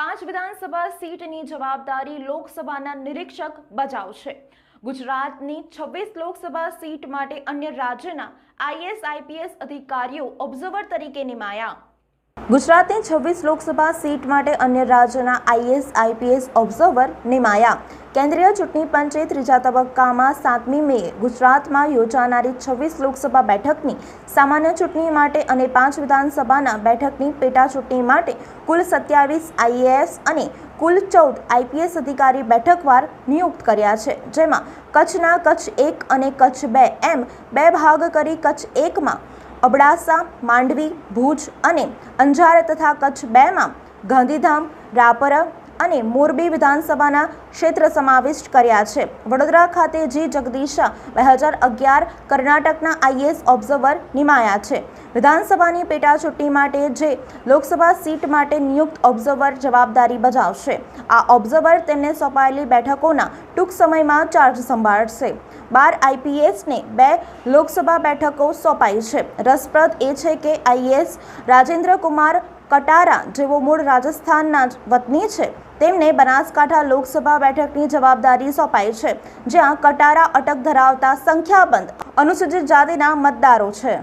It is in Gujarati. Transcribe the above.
પાંચ વિધાનસભા સીટની જવાબદારી લોકસભાના નિરીક્ષક બજાવશે ગુજરાતની છવ્વીસ લોકસભા સીટ માટે અન્ય રાજ્યના આઈએસ આઈપીએસ અધિકારીઓ ઓબ્ઝર્વર તરીકે નિમાયા. ગુજરાતની છવ્વીસ લોકસભા સીટ માટે અન્ય રાજ્યના આઈએસ, આઈપીએસ ઓબ્ઝર્વર નિમાયા. કેન્દ્રીય ચૂંટણી પંચે ત્રીજા તબક્કામાં સાતમી મે ગુજરાતમાં યોજાનારી છવ્વીસ લોકસભા બેઠકની સામાન્ય ચૂંટણી માટે અને પાંચ વિધાનસભાના બેઠકની પેટા ચૂંટણી માટે કુલ સત્યાવીસ આઈએએસ અને કુલ ચૌદ આઈપીએસ અધિકારી બેઠકવાર નિયુક્ત કર્યા છે, જેમાં કચ્છના કચ્છ એક અને કચ્છ બે એમ બે ભાગ કરી કચ્છ એકમાં અબડાસા માંડવી ભુજ અને અંજાર તથા કચ્છ બેમાં ગાંધીધામ રાપર અને મોરબી વિધાનસભાના ક્ષેત્ર સમાવિષ્ટ કર્યા છે. વડોદરા ખાતે જી. જગદીશા બે હજાર અગિયાર કર્ણાટકના આઈએસ ઓબ્ઝર્વર નિમાયા છે. વિધાનસભાની પેટા ચૂંટણી માટે જે લોકસભા સીટ માટે નિયુક્ત ઓબ્ઝર્વર જવાબદારી બજાવશે. આ ઓબ્ઝર્વર તેમને સોંપાયેલી બેઠકોના ટૂંક સમયમાં ચાર્જ સંભાળશે. બાર આઈપીએસને બે લોકસભા બેઠકો સોંપાઈ છે. રસપ્રદ એ છે કે આઈએસ રાજેન્દ્ર કુમાર કટારા જેઓ મૂળ રાજસ્થાનના જ વતની છે. તેમને બનાસકાંઠા લોકસભા બેઠકની જવાબદારી સોંપાઈ છે, જ્યાં કટારા અટક ધરાવતા સંખ્યાબંધ અનુસૂચિત જાતિના મતદારો છે.